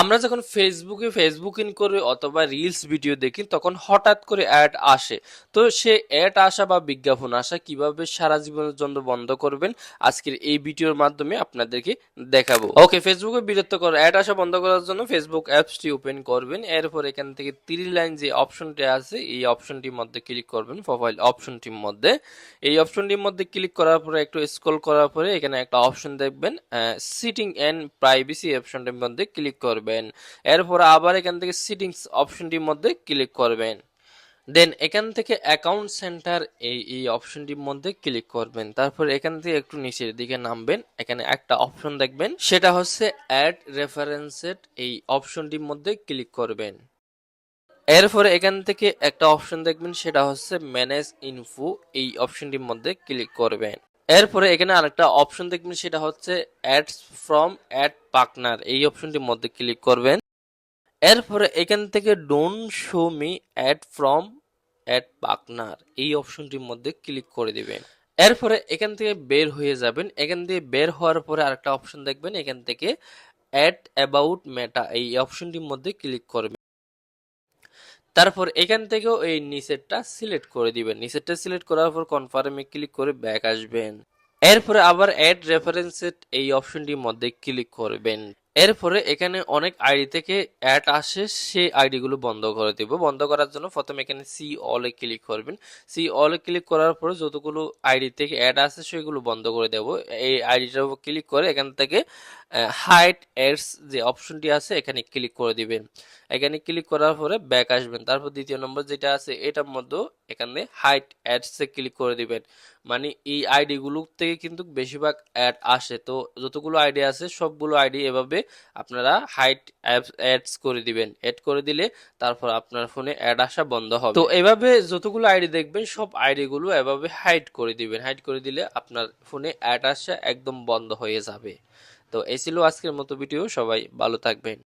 আমরা যখন ফেসবুকে ফেসবুক ইন করি অথবা রিলস ভিডিও দেখি, তখন হঠাৎ করে অ্যাড আসে। তো সে অ্যাড আসা বা বিজ্ঞাপন আসা কীভাবে সারা জীবনের জন্য বন্ধ করবেন, আজকের এই ভিডিওর মাধ্যমে আপনাদেরকে দেখাবো। ওকে ফেসবুকে বিরক্ত করা অ্যাড আসা বন্ধ করার জন্য ফেসবুক অ্যাপসটি ওপেন করবেন। এরপর এখান থেকে তিরি লাইন যে অপশনটি আছে, এই অপশনটির মধ্যে ক্লিক করবেন প্রোফাইল অপশনটির মধ্যে। এই অপশনটির মধ্যে ক্লিক করার পরে, একটু স্ক্রল করার পরে এখানে একটা অপশন দেখবেন সিটিং অ্যান্ড প্রাইভেসি অপশনটির মধ্যে ক্লিক করবেন। এরপর আবার এখান থেকে সিটিংস অপশনটির মধ্যে ক্লিক করবেন। দেন এখান থেকে অ্যাকাউন্ট সেন্টার এই এই অপশনটির মধ্যে ক্লিক করবেন। তারপর এখান থেকে একটু নিচের দিকে নামবেন। এখানে একটা অপশন দেখবেন। সেটা হচ্ছে অ্যাড রেফারেন্সেট এই অপশনটির মধ্যে ক্লিক করবেন। এরপরে এখান থেকে একটা অপশন দেখবেন। সেটা হচ্ছে ম্যানেজ ইনফো এই অপশনটির মধ্যে ক্লিক করবেন। এরপরে এখানে আরেকটা অপশন দেখবেন, সেটা হচ্ছে অ্যাডস ফ্রম অ্যাড পার্টনার এই অপশনটির মধ্যে ক্লিক করবেন। এরপরে এখান থেকে don't show me ad from ad partner এই অপশনটির মধ্যে ক্লিক করে দিবেন। এরপরে এখান থেকে বের হয়ে যাবেন। এখান থেকে বের হওয়ার পরে আরেকটা অপশন দেখবেন। এখান থেকে অ্যাড অ্যাবাউট মেটা এই অপশনটির মধ্যে ক্লিক করবেন। তারপর এখান থেকেও এই নিচেরটা সিলেক্ট করে দিবেন। নিচেরটা সিলেক্ট করার পর কনফার্মে ক্লিক করে ব্যাক আসবেন। এরপরে আবার অ্যাড রেফারেন্সের এই অপশনটির মধ্যে ক্লিক করবেন। এরপরে এখানে অনেক আইডি থেকে অ্যাড আসে, সেই আইডিগুলো বন্ধ করে দিব। বন্ধ করার জন্য প্রথমে এখানে সি অলে ক্লিক করবেন। সি অলে ক্লিক করার পরে যতগুলো আইডি থেকে অ্যাড আসে, সেগুলো বন্ধ করে দেব। এই আইডিটার উপর ক্লিক করে এখান থেকে হাইট অ্যাডস যে অপশনটি আছে, এখানে ক্লিক করে দিবেন। এখানে ক্লিক করার পরে ব্যাক আসবেন। তারপর দ্বিতীয় নম্বর যেটা আছে, এটার মধ্যে এখানে হাইট অ্যাডসে ক্লিক করে দিবেন। মানে এই আইডি গুলো থেকে কিন্তু বেশিরভাগ অ্যাড আসে। তো যতগুলো আইডি আছে, সবগুলো আইডি এভাবে আপনারা হাইট অ্যাডস করে দিবেন। অ্যাড করে দিলে তারপর আপনার ফোনে অ্যাড আসা বন্ধ হবে। তো এভাবে যতগুলো আইডি দেখবেন, সব আইডি গুলো এভাবে হাইড করে দিবেন। হাইড করে দিলে আপনার ফোনে অ্যাড আসা একদম বন্ধ হয়ে যাবে। তো এই ছিল আজকের মতো ভিডিও সবাই ভালো থাকবেন।